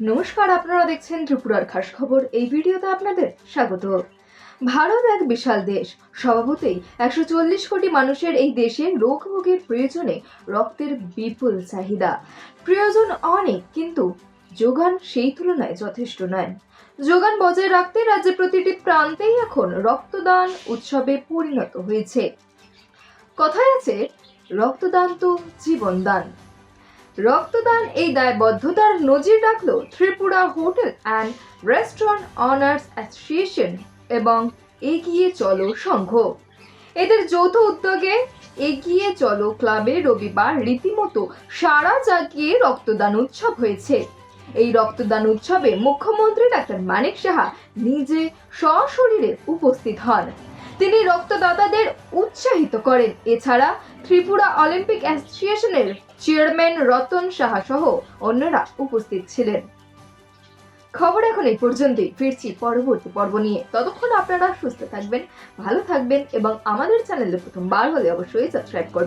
নমস্কার, আপনারা দেখছেন ত্রিপুরার খাস খবর। এই ভিডিওতে আপনাদের স্বাগত। ভারত এক বিশাল দেশ। স্বভাবতেই একশো চল্লিশ কোটি মানুষের এই দেশে রোগ ভোগের প্রয়োজনে রক্তের বিপুল চাহিদা। প্রয়োজন অনেক, কিন্তু যোগান সেই তুলনায় যথেষ্ট নয়। যোগান বজায় রাখতে রাজ্যের প্রতিটি প্রান্তেই এখন রক্তদান উৎসবে পরিণত হয়েছে। কথায় আছে, রক্তদান তো জীবনদান। রক্তদান এই দায়বদ্ধতার নজির রাখল Tripura hotel and restaurant owners association এবং এগিয়ে চলো সংঘ। এদের যৌথ উদ্যোগে এগিয়ে চলো ক্লাবে রবিবার রীতিমতো সারা জাগিয়ে রক্তদান উৎসব হয়েছে। এই রক্তদান উৎসবে মুখ্যমন্ত্রী ডাক্তার মানিক সাহা নিজে সশরীরে উপস্থিত হন। তিনি রক্তদাতাদের উৎসাহিত করেন। এছাড়া ত্রিপুরা অলিম্পিক অ্যাসোসিয়েশনের চেয়ারম্যান রতন সাহা সহ অন্যরা উপস্থিত ছিলেন। খবর এখন এই পর্যন্তই। ফিরছি পরবর্তী পর্ব নিয়ে। ততক্ষণ আপনারা সুস্থ থাকবেন, ভালো থাকবেন এবং আমাদের চ্যানেলে প্রথমবার হলে অবশ্যই সাবস্ক্রাইব করবেন।